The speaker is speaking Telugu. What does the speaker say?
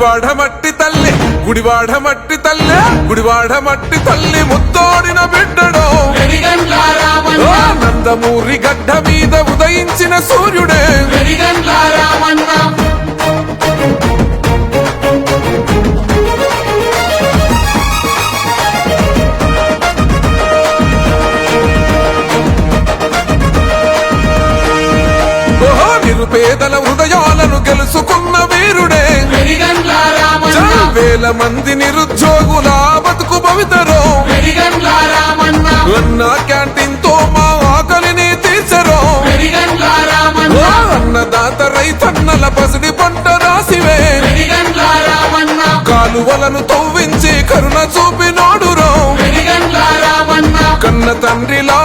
గుడివాడ మట్టి తల్లి గుడివాడ మట్టి తల్లి గుడివాడ మట్టి తల్లి ముత్తోడిన బిడ్డడో. నందమూరి గడ్డ మీద ఉదయించిన సూర్యుడే. నిరుపేదల హృదయాలను గెలుచుకున్న రామన్న వేల మంది నిరుద్యోగుల బతుకు భవితరో అన్న క్యాంటీన్తో మా ఆకలిని తీర్చరో. అన్నదాత రైతన్నల పసిడి పంట రాసివే. కాలువలను తవ్వించి కరుణ చూపినోడురో కన్న తండ్రిలా